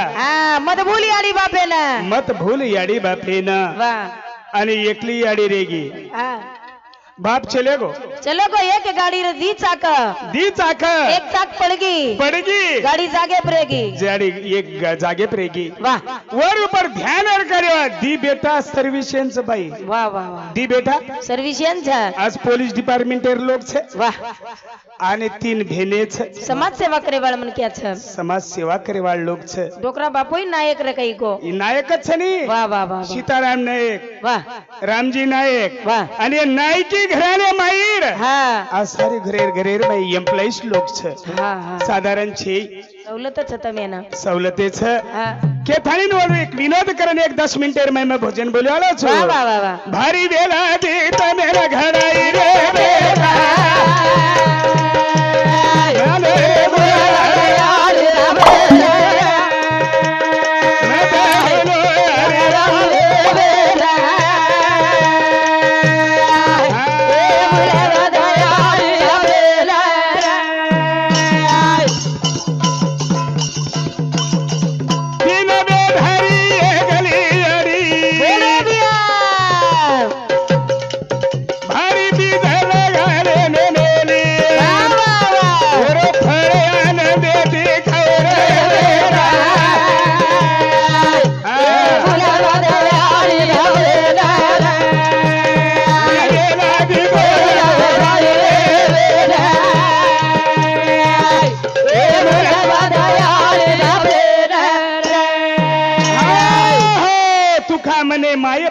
हा मत बोली आली बापे ना मत भूल याडी बापेन. आणि एकली याडी रेगी. हा. बाप चले गो। चले गो एक गाड़ी रे दी चाक। दी चाक। एक चाक पड़गी। पड़गी। गाड़ी जागे पड़ेगी। गाड़ी एक जागे पड़ेगी। वाह। वर ऊपर ध्यान और करे दी बेटा सर्विसेंस भाई। वाह वाह वाह। दी बेटा। सर्विसेंस है। आज पुलिस डिपार्टमेंट एर लोग छे। वाह। आने तीन भेने छे। समाज सेवा करे वाला मन क्या छे। समाज सेवा करे वाला लोग छे। डोकरा बापोई नायक रे कई को। ई नायक छे नी। वाह वाह वाह सीताराम नायक। वाह। रामजी नायक। वाह। आणि नायकी ઘરાને માઈર હા આ સારી ઘરેર ઘરેર માં એમ્પ્લોઈસ લોક છે હા હા સાધારણ છે સવલત છે તમે એના સવલતે છે હા કે થાણી નો એક વિનોદ કરીને એક 10 મિનિટ મેં ભોજન બોલ્યો છું વાહ વાહ વાહ ભારી વેલા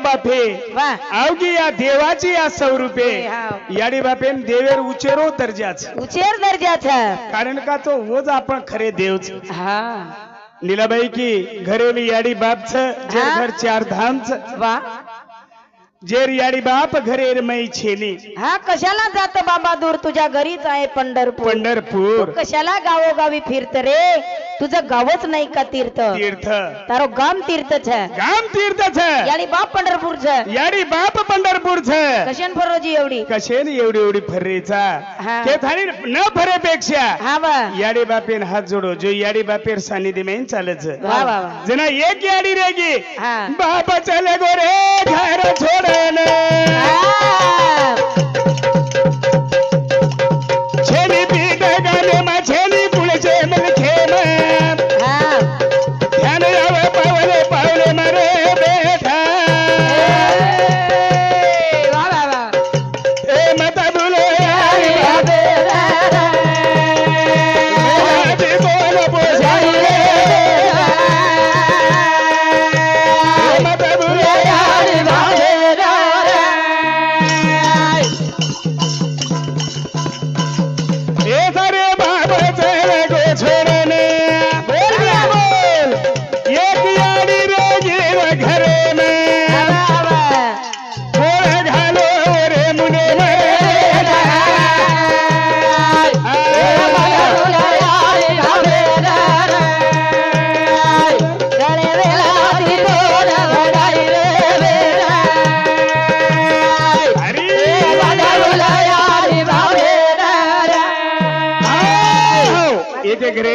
बापे. अवघी या देवाची या स्वरूपे. याडी बापे देवेर उचेरो दर्जाच. उचेर दर्जाच. कारण का तो वज आपण खरे देवच. लीलाबाई की घरेली याडी बापच जे घर चार धामच. वा. जेरियाडी बाप घरेर मै छेली हा कशाला जात बाबा दूर? तुझ्या घरीच आहे पंढरपूर. पंढरपूर. कशाला गावोगावी फिरत रे? तुझं गावच नाही का तीर्थ? तीर्थ. तारो गाम तीर्थ छ गाम तीर्थ छ याडी बाप पंढरपूर छ याडी बाप पंढरपूर छ कशेन फरोजी एवढी? कशेन एवढी एवढी फरेचा? ते थानी न फरे पेक्षा हा बा याडी बापेन हात जोडो. जो याडी बापेर सानिधी में चालच वा वा जना एक याडी रेगी. हा. बाप चले गोरे घर छोड़. हा.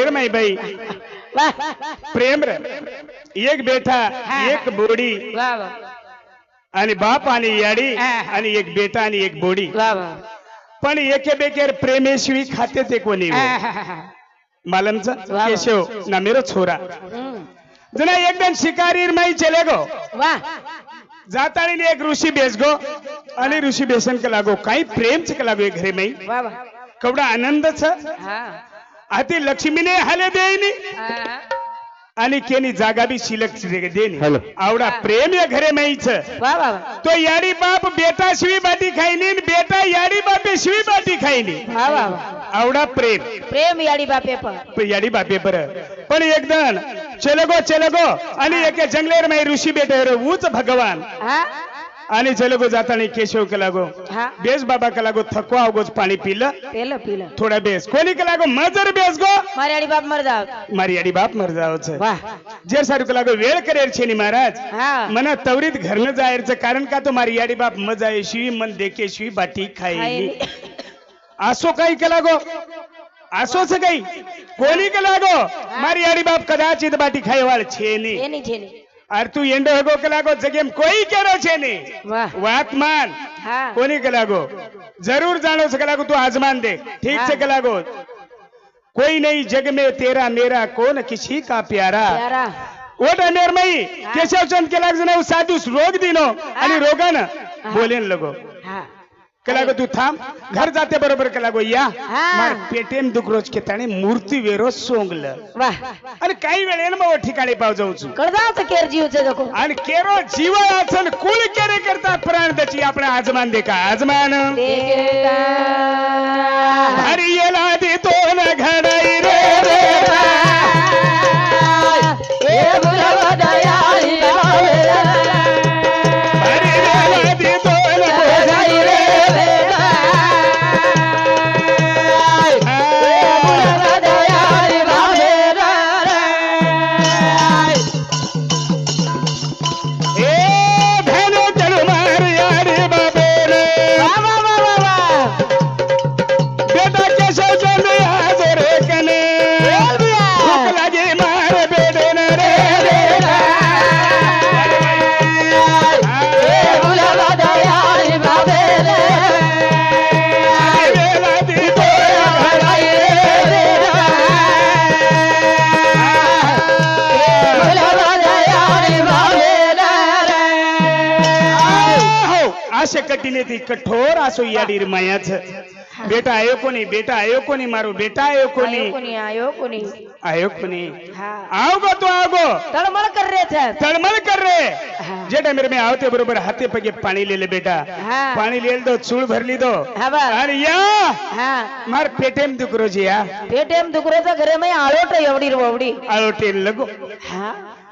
एक में भाई। प्रेम रे। एक बेटा एक बोडी आणि बाप आणि याडी आणि एक बेटा आणि एक बोडी पण एके बेकेर प्रेमेशिवी खाते ते कोणी हो? मालमचा केशव ना मेरो छोरा। जुना जना एकदम शिकारी माई चले गो। जाता एक ऋषी बेस गो आणि ऋषी बेसन के लागो काही प्रेम के लागो एक घरे माई। कवडा आनंद छ। आती लक्ष्मीने हाले देईनी. आणि केनी जागा बी शिलक देनी हॅलो. आवडा प्रेम या घरे माईच. वा वा वा. तो याडी बाप बेटा शिवी बाटी खाईनी आणि बेटा याडी बापे शिवी बाटी खाईनी. वा वा वा. आवडा प्रेम. प्रेम याडी बापे पण. पण याडी बापे बर. पण एकदम चले गो चले गो आणि एके जंगलेर माई ऋषी बेटे रे ऊच भगवान. हा? आणि जलगो जाताना केशव के लागो बेस बाबा के लागो थकवा आवगोच पाणी पिलं. पिलं थोडा बेस. कोणी के लागो? मजर बेस गो. मारे बाप मर जाव मारी आडी बाप मर जावच वाह. जे सारू के लागो वेळ करेल छेनी महाराज. मना तवरीत घरनं जायचं कारण का तो मारी आडी बाप मजायशी मन देखेशी बाटी खाई असो काही केला गो असोच काही? कोणी केला गो मारी आडी बाप कदाचित बाटी खाई वाळ छेनी छे नी अरे तू एंडो हगो के लागो जगेम कोई केरो छे नी। वातमान मान। कोनी के लागो? जरूर जाणो छे के तू आजमान दे ठीक हाँ। छे के लागो? कोई नहीं जग में तेरा मेरा कौन किसी का प्यारा, प्यारा। ओट अमेर मई केशवचंद के लाग जना साधु रोग दिनो। हाँ। अली रोगा ना? हाँ। लगो। कला गो तू थांब. घर जाते बरोबर कला गो या मार पेटीएम दुकरोज केताने मूर्ती वेरो सोंगल. आणि काही वेळेला मग ठिकाणी पाव जाऊचू कळदाच केर जीवचे जको आणि केरो जीव आसन कुल केरे करता प्राण त्याची आपण आजमान दे का आजमान हरियला दे तो ना घडाई. આશે કટીને થી કઠોર આસો યાડી માયા છે બેટા આયો કોની બેટા આયો કોની મારો બેટા આયો આયો કોની કોની આયો કોની આયો કોની હા આવગો તો આવગો તળમળ કર રે છે તળમળ કર રે હા. જે ટાઈમે મેં આવતે બરોબર હાથે પગે પાણી લે લે બેટા હા. પાણી લે દો ચૂળ ભર લીધો હા બસ અરે યા હા માર પેટેમ દુકરો છે યા પેટેમ દુકરો તો ઘરે મેં આળોટ એવડી રવડી આળો ટેન લગો હા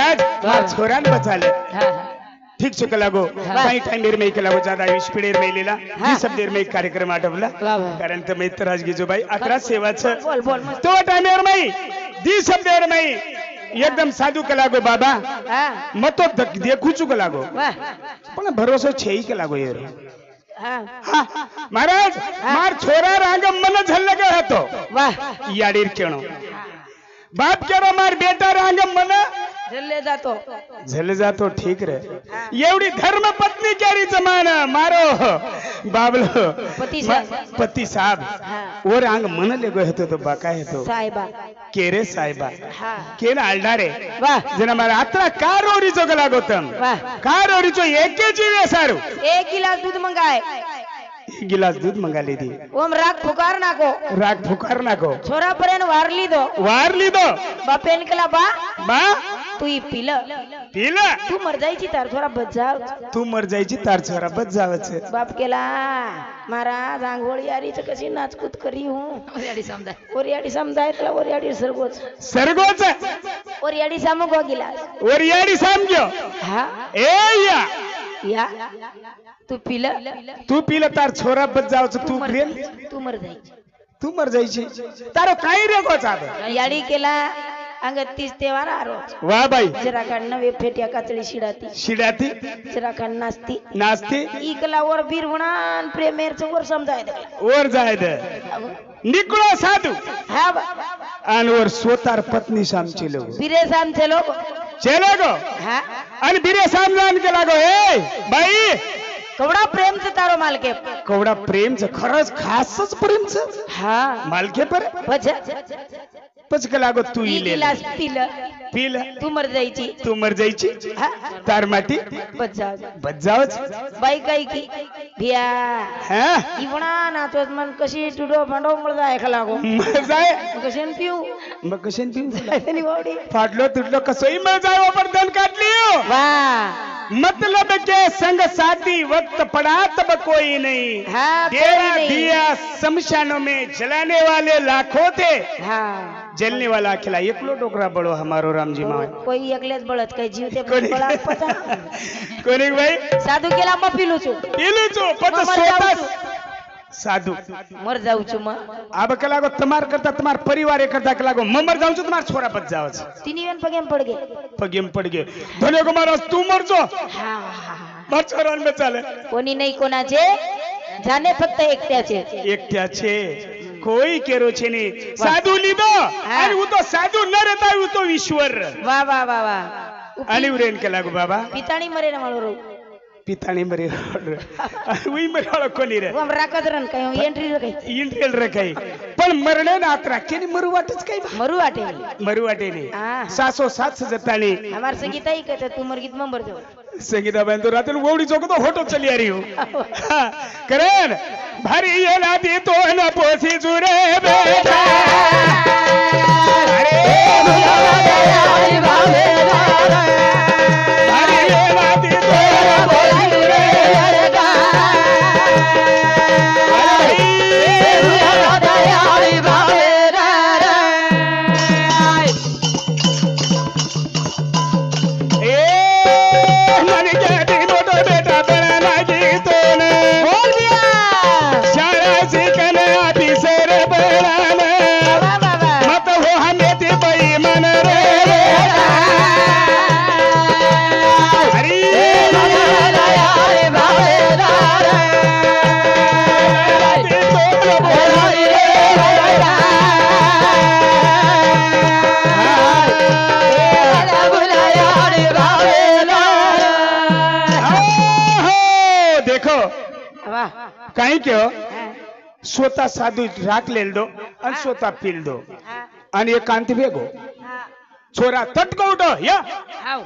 महाराज छोरान बचाले ठीक से लागो। काही टाइम देर में केला ज़्यादा स्पीड देर में लेला। ही। सब देर में कार्यक्रम आटवला कारण तर मित्र राजगीजूबाई अकरा सेवाचं तो, तो टाइम देर में दी सब देर में એકદમ સાદું કે લાગો બાબા મતો દેખું છું કે લાગો પણ ભરોસો છે કે લાગો યાર મહારાજ માર છોરા રાંગ મને ઝલ્લગે હતો વાહ યાડીર કેણો बाप केव्हा मार बेटा रांग मन झल्ले जातो. झल्ले जातो ठीक रे. एवढी धर्म पत्नी केरी जमान मारो. बाबलो. पती साहब. पती साहब. मन ले गए तो बा काय तो. साहिबा. केरे साहिबा. केन आलडारे वा. जना मारा आत्रा का रोरी जो गला गोतम का रोरी जो एक के जीवे सारू. एक गिलास दूध मंगाए गिलास दूध मंगा ले दी. ओम राग फुकार नाको. राग फुकार नाको. छोरा पर वार ली दो. वार ली दो बापेन निकला बा. बा. तू ही पिल. पिल. तू मर जाई ची तार छोरा बच जाओ तू मर जाई ची तार छोरा बच जाओ जावच. बाप केला. यारी तो कैसी नाच कूद करी हूँ? और यारी समझा और यारी समझा इतना और यारी सरगोच. सरगोच. और यारी सामुगो गिलास. और यारी सामगो. हाँ? ए या. तू पिल. तार छोरा बच जावचं तू प्रेम? तू मर जायची. तू मर जायची. तारो काही रेगो चाल याडी केला अंग तीस ते वारा आरोज वा बाई. जरा काढ वे फेट्या कातळी शिडाती. शिडाती? जरा काढ नाचती नाचती इकला वर बीर म्हणा प्रेमेरचं वर समजायचं वर जायद निकळो साधू. हा बा. आणि वर स्वतः पत्नी सामचे लोक. बिरेस सामचे लोक. चेला गो आणि बिरे सामना केला गो ए बाई कवडा प्रेम तारो मालके. कवडा प्रेम से खरच खासच प्रेम हा. मालके पर? लागो तू पिल तू मर जायची. तू मर जायची? तार माती बजाव बजावच बाई काय की? भिया. हां? मन कशी टुडो भांडो मर जाय का लागो? मर जाय? कशन पिऊ? मग कशन पिऊ? फाटलो तुटलो कसोई मजा जाय वापर धन काढली हो. वा. मतलब जे संग साथी वक्त पड़ा तब कोई नहीं। हाँ, तेरा दिया शमशानों में जलाने वाले लाखों थे। हाँ, जलने वाला अकेला एकलो डोकरा बड़ो हमारो रामजी मावा कोई एकलेच बळत काय जीव ते कोणी कोणी भाई। साधू केला मग पिलू चू पिलू चू पण स्वतः સાધુ. મર જાઉં છું માં. આ કલાકો તમાર કરતા તમાર પરિવાર કરતા કલાગો મ મર જાઉં છું તમાર છોરા પત જાવ છે. તીની વેન પગેમ પડ પગેમ પડી ધન્યો કે મારા તું મરજો. હા હા માર છોરાને ચાલે. કોની નહીં કોના છે? જાને ફક્ત એકટ્યા છે. એકટ્યા છે. કોઈ કેરો છે નહીં. સાધુ લીધો. અને હું તો સાધુ ન રહેતા હું તો ઈશ્વર. વાહ વાહ વાહ વાહ. આલી ઉરેન કે લાગુ બાબા. પિતાણી મરે ને મારો ಪಿತಾಣಿಮರಿ ಉಯ್ಮರಿ ಒಳಗೆ ಕೊಲ್ಲಿರ. ಒಮ್ಮೆ ರಾಕದ್ರನ್ ಕೈ ಏನ್ರಿ ಕೈ? ಇಲ್ರಿ ಎಲ್ರ ಕೈ. पण मरण राखेने मरू वाटच काही मरू वाटे मरू वाटेने सासो सात जताने हमार संगीता ही कहते तू मरगीत मंबर देव संगीता बहन तो रात्री गोवडी चौक तो होटो चली आ रही हो करण भारी येला दी तो न पोसी जुरे नाही आहे स्वतः साधू राखलेल दो आणि स्वतः पिल दो आणि एक कांती वेगो છોરા તટકો યા. આવ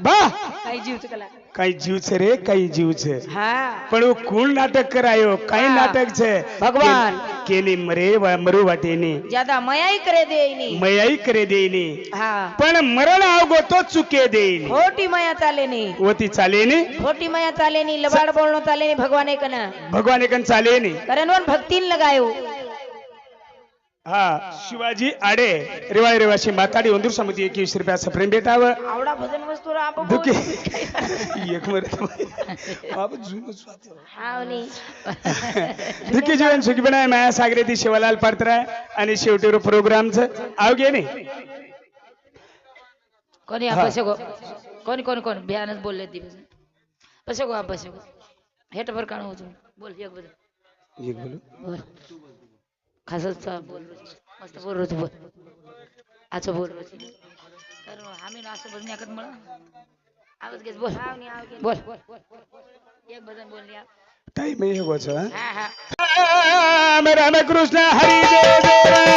બા. કઈ જીવ છે કલા કઈ જીવ છે રે કઈ જીવ છે. હા. પણ હું કુલ નાટક કરાયો. કઈ. નાટક છે? ભગવાન. કેની મરે મરુ વાટેની. જ્યાદા મયાઈ કરે દે એની. મયાઈ કરે દેની હા. પણ મરણ આવગો તો ચૂકે દેની ખોટી માયા ચાલે ની. ઓતી ચાલે ની? ખોટી માયા ચાલે ની લબાડ બોલ નો ચાલે ની ભગવાને કના. ભગવાન એકન ચાલે ની? કરનવન ભક્તિ લગાયો. हा शिवाजी आडे रिवाय रेवाशी माताडी उंदूर समिती एकवीस रुपयाचं प्रेम भेटावं आवडा भजन वस्तू राबो दुखे. एक मरत जीवन सुखी बनाय माया सागरे ती शिवालाल पात्रा आणि शेवटीवर प्रोग्रामचं. आवगे नाही कोणी आपसे गो कोणी कोणी कोण? भयानच बोलले ती बसे. गो आपसे गो. हेट काण होतो बोल एक बोल एक बोलू. असंच बोल मस्त बोल रोज बोल असं बोल रोज तर आम्ही ना असं बोलणे ऐकत मला आवाज घेत बोल. बोल. एक भजन बोल या. ताई मी हे बोल हा? हा कृष्ण हरी देव देवा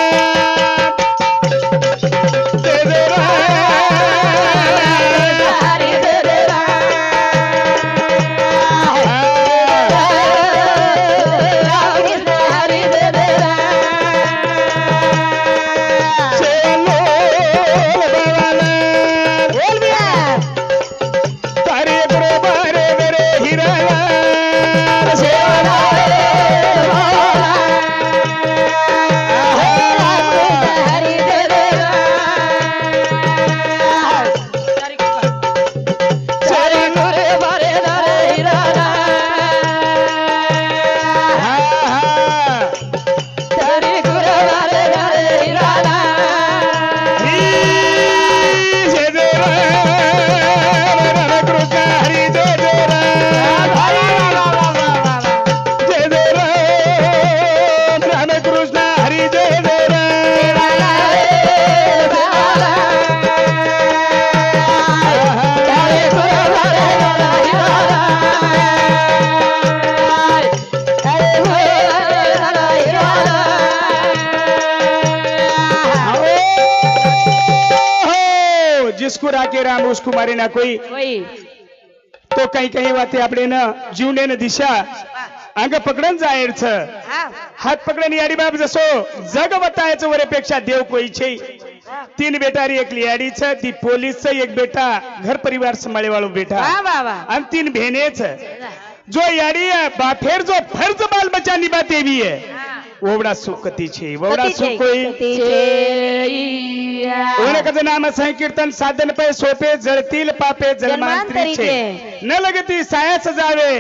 जिसको राके राम उसको मारे ना कोई कोई तो काही काही वाते આપણે ન જીવને ન દિશા अंग पकडन जायचं हा हात पकडन याडी बाप जसो जग वतायचं वरेपेक्षा देव कोई छे तीन बेटारी एक लियाडीच ती पोलीस एक बेटा घर परिवार संभाळे वाळो बेटा वा वा वा आणि तीन भेनेच जो याडी है, बाफेर जो फर्ज बाल बच्चा निभा देवी है ओवडा सुखती छे ओवडा सुख कोई ओळखचं नाम संकीर्तन साधन पै सोपे जळतील पापे जन्मांतरीचे. न लगती सायास जावे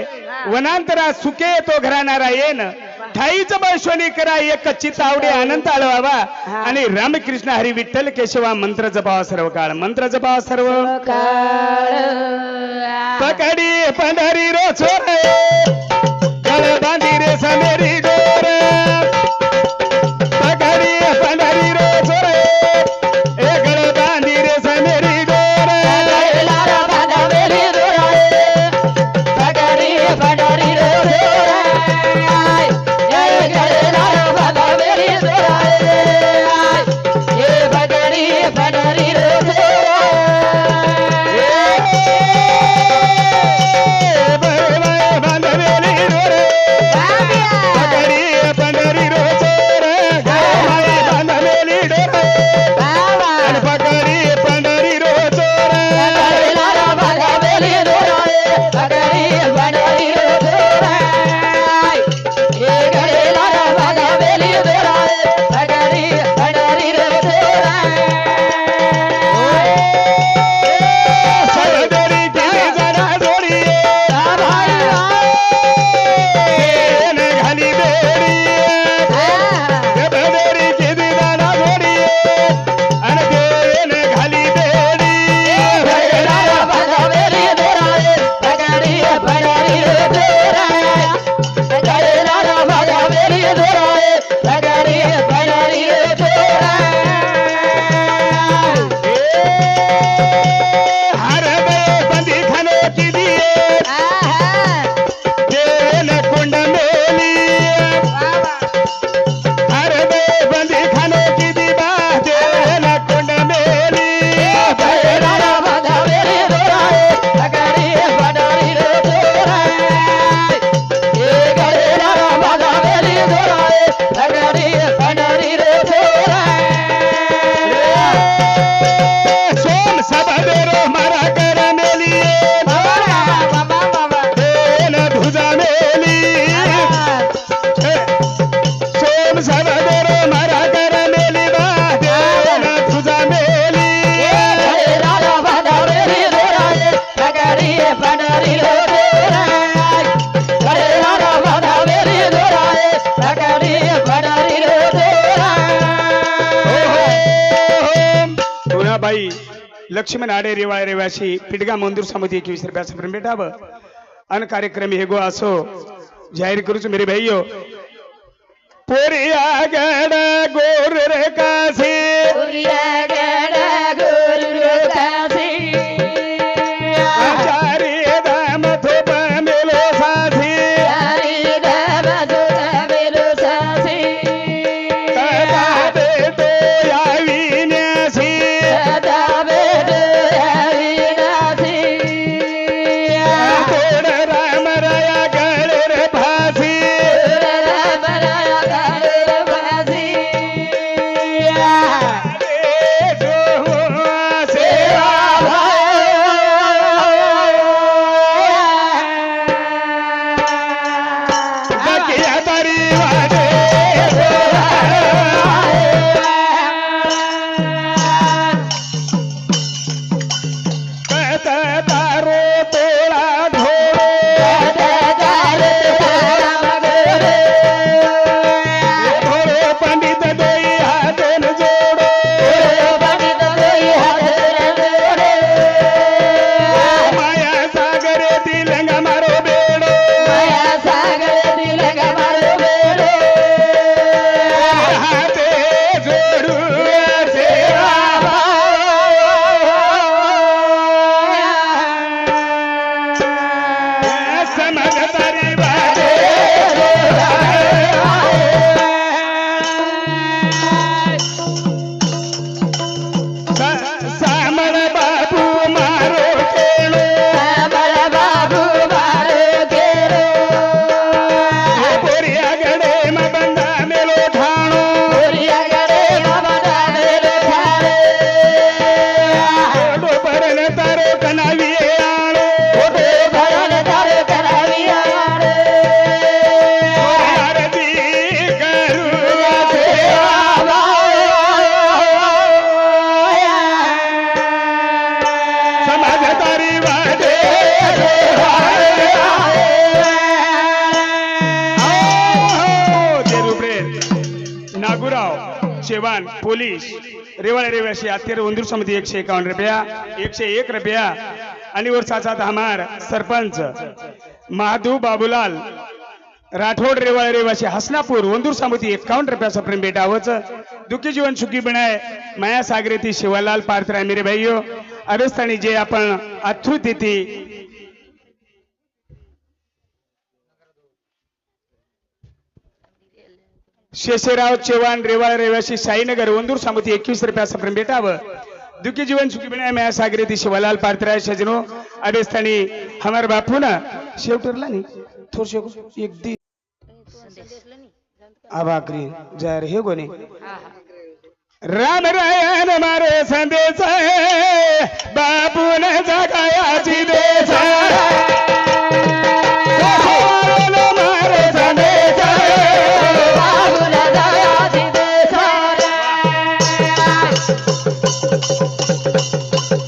वनांतरा सुखे तो घराणारा येन. ठाईच बैश्वनी करा एक चित्त आवडे आनंद आळवावा. आणि रामकृष्ण हरी विठ्ठल केशवा मंत्र जपावा सर्व काळ मंत्र जपावा सर्व. पकडी पंढरी रो गळ बांधी रे समेरी डोर लक्ष्मण आडे रेवाळे रेवाशी पिडगा मंदूर समिती एकवीस रुपयाचं प्रेम भेटावं अन कार्यक्रम हे गो असो जाहीर करूच मेरे भाईयो पोरी आगड गोर रे काशी Música जवान पोलीस रेवाळे रेवाशी अत्तेर उंदूर समिती एकशे एकावन्न रुपया एकशे एक रुपया आणि वर्षाचा धामार सरपंच महादू बाबूलाल राठोड रेवाळे रेवाशी हसनापूर वंदूर समिती एकावन्न रुपयाचा प्रेम भेटावंच दुःखी जीवन सुखी बनाय माया सागरेती शिवालाल पार्थरा मेरे भाईयो अवस्थानी जे आपण अथ्रुत येते शेषराव चव्हाण रेवाळ रेवाशी साईनगर वंदूर समिती एकवीस रुपया प्रेम भेटावं दुखी जीवन सुखी बिना मया सागरे ती शिवालाल पात्राय सजनो अवस्थानी हमार बापू ना शेवटरला नाही थोडशे एक दी आबाकरी जर हे गोने राम रायन मारे संदेश बापून जगायाची देश フフフフフ。